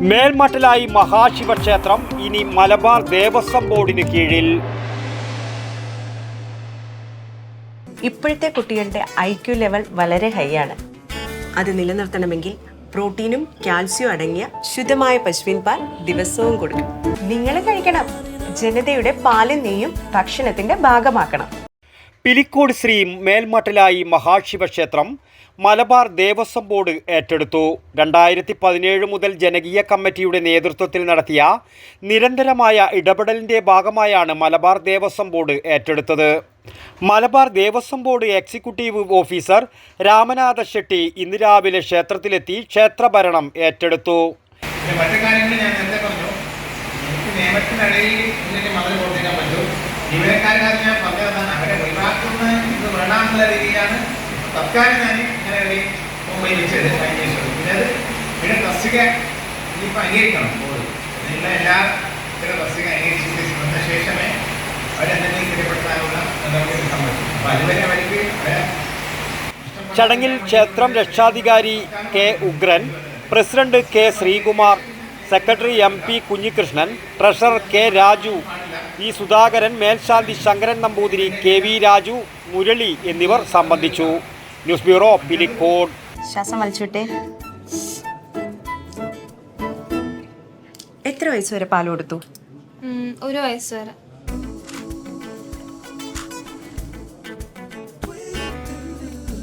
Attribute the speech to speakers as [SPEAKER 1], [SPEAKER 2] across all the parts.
[SPEAKER 1] മേൽമട്ടലായി മഹാശിവക്ഷേത്രം ഇനി മലബാർ ദേവസ്വം ബോർഡിന് കീഴിൽ.
[SPEAKER 2] ഇപ്പോഴത്തെ കുട്ടികളുടെ ഐ ക്യു ലെവൽ വളരെ ഹൈ ആണ്. അത് നിലനിർത്തണമെങ്കിൽ പ്രോട്ടീനും കാൽസ്യവും അടങ്ങിയ ശുദ്ധമായ പശുവിൻ പാൽ ദിവസവും കൊടുക്കും നിങ്ങൾ കഴിക്കണം. ജനതയുടെ പാലും നെയ്യും ഭക്ഷണത്തിന്റെ ഭാഗമാക്കണം.
[SPEAKER 1] പിലിക്കോട് ശ്രീ മേൽമട്ടലായി മഹാശിവക്ഷേത്രം മലബാർ ദേവസ്വം ബോർഡ് ഏറ്റെടുത്തു. രണ്ടായിരത്തി പതിനേഴ് മുതൽ ജനകീയ കമ്മിറ്റിയുടെ നേതൃത്വത്തിൽ നടത്തിയ നിരന്തരമായ ഇടപെടലിന്റെ ഭാഗമായാണ് മലബാർ ദേവസ്വം ബോർഡ് ഏറ്റെടുത്തത്. Malabar Devaswom board executive officer Ramanatha Shetty ഇന്ന് രാവിലെ ക്ഷേത്രത്തിലെത്തി ക്ഷേത്രഭരണം ഏറ്റെടുത്തു.
[SPEAKER 3] മറ്റു കാര്യങ്ങൾ ഞാൻ പറഞ്ഞു. നിയമത്തിനിടയിൽ ജീവനക്കാരുടെ ഞാൻ പറഞ്ഞതാണ് അവരെ ഒഴിവാക്കുന്ന ഇത് വേണമെന്നുള്ള രീതിയിലാണ് തൽക്കാലം ഞാൻ ഇങ്ങനെ ഒരു മുംബൈ വെച്ചത് അന്വേഷിച്ചത് പിന്നെ അത് പിന്നെ തസ്തിക ഇനിയിപ്പോൾ അംഗീകരിക്കണം ബോർഡ് ഇതിനുള്ള എല്ലാ ചില തസ്തിക അംഗീകരിച്ചിട്ട് വന്ന ശേഷമേ അവരെന്തെങ്കിലും സ്ഥിരപ്പെടുത്താനുള്ള എടുക്കാൻ പറ്റും അപ്പോൾ അതുവരെ അവർക്ക് അവരെ
[SPEAKER 1] ചടങ്ങിൽ ക്ഷേത്രം രക്ഷാധികാരി K Ugran president K Sreekumar secretary M P Kunhikrishnan treasurer K Raju E Sudhakaran മേൽശാന്തി ശങ്കരൻ നമ്പൂതിരി കെ വി രാജു മുരളി എന്നിവർ സംബന്ധിച്ചു. News bureau Pilicode.
[SPEAKER 2] ശ്വാസം വലിച്ചുവിട്ടെ. എത്ര വയസ്സ് വരെ പാൽ കൊടുത്തു?
[SPEAKER 4] ഒരു വയസ്സ് വരെ.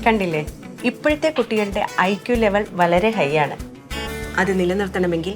[SPEAKER 2] കണ്ടില്ലേ? ഇപ്പോഴത്തെ കുട്ടികളുടെ ഐ ക്യു ലെവൽ വളരെ ഹൈ ആണ്. അത് നിലനിർത്തണമെങ്കിൽ